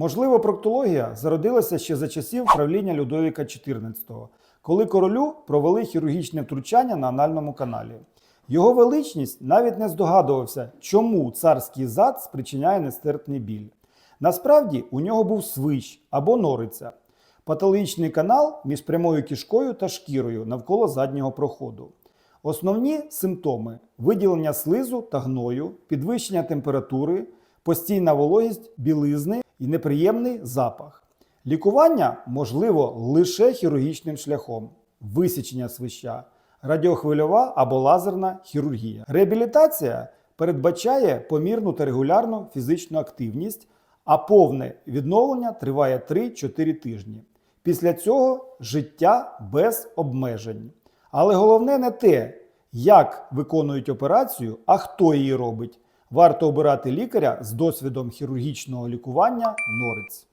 Можливо, проктологія зародилася ще за часів правління Людовіка XIV, коли королю провели хірургічне втручання на анальному каналі. Його величність навіть не здогадувався, чому царський зад спричиняє нестерпний біль. Насправді у нього був свищ або нориця патологічний канал між прямою кишкою та шкірою навколо заднього проходу. Основні симптоми виділення слизу та гною, підвищення температури, постійна вологість білизни і неприємний запах. Лікування можливо лише хірургічним шляхом висічення свища, радіохвильова або лазерна хірургія. Реабілітація передбачає помірну та регулярну фізичну активність, а повне відновлення триває 3-4 тижні. Після цього життя без обмежень. Але головне не те, як виконують операцію, а хто її робить. Варто обирати лікаря з досвідом хірургічного лікування норець.